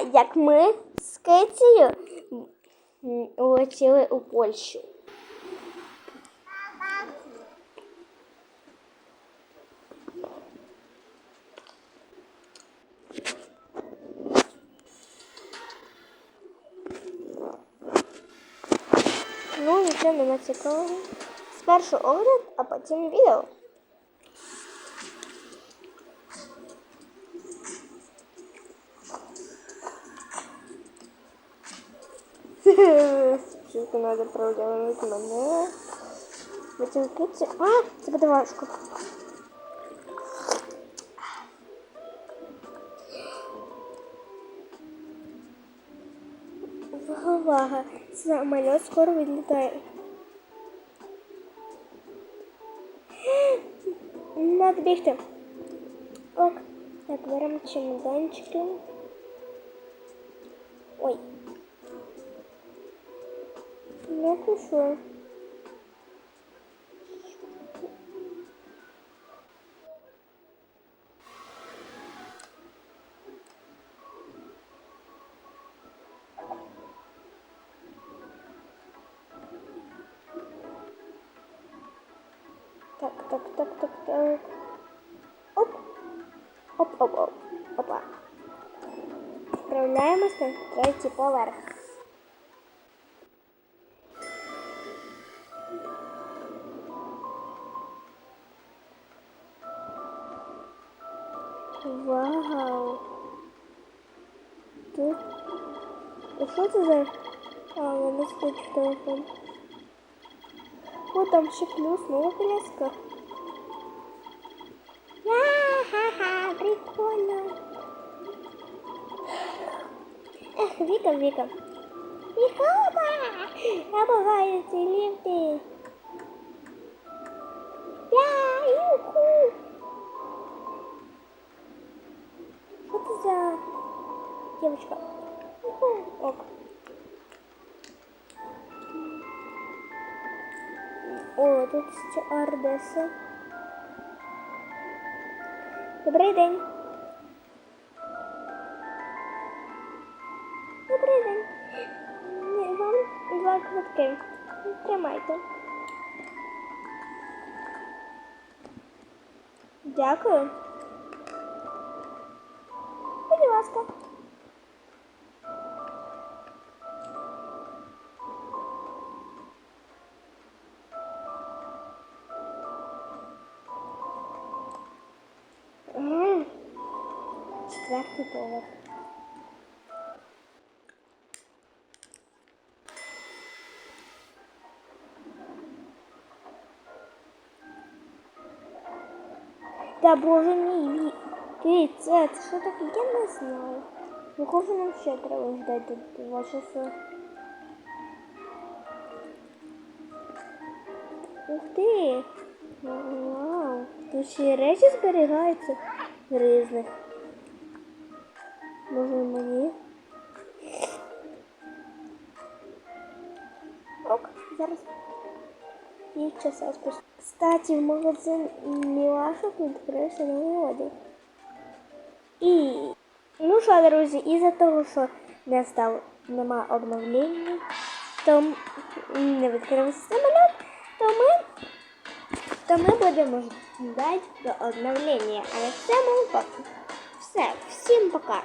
як ми з Кетією м, улетіли у Польщу. Ну, нічого нема цікавого. Спершу огляд, а потім відео. Спочатку треба проглянути мене. Потім киці. А, це буде важко. Увага. Самоліт скоро відлітає. Надо бігти. Ок. Так, беремо чемоданчики. Хорошо. Так, так, так, так, так. Оп. Оп, оп, оп. Опа. Справляємось на третій поверх. Вау. Тут. А що це. А, вона стоїть в телефон. О, там ще плюс, нова коляска. Ха-ха, прикольно. Эх, Вика, Вика. Вікова! Обуваю ці ліфти. Я, юху. Девочка? Ок. О, тут стюардеса. Добрий день. Добрий день. Вам два квитки. Тримайте. Дякую. Будь ласка. Четвертий поверх. Та боже мій, ти це, це що таке? Я не знаю. Ну, кого нам ще треба ждати ваше все. Ух ти! Вау! Тут ще речі зберігаються різних. Може мені? Ок, зараз. І часа спустя. Кстати, в магазин Мілаша відкрився новий одяг. І ну що, друзі, із-за того, що не став, нема обновлення, то не відкрився самоліт, то ми, то ми будемо ждати до обновлення. А на цьому пока. Все, всім пока.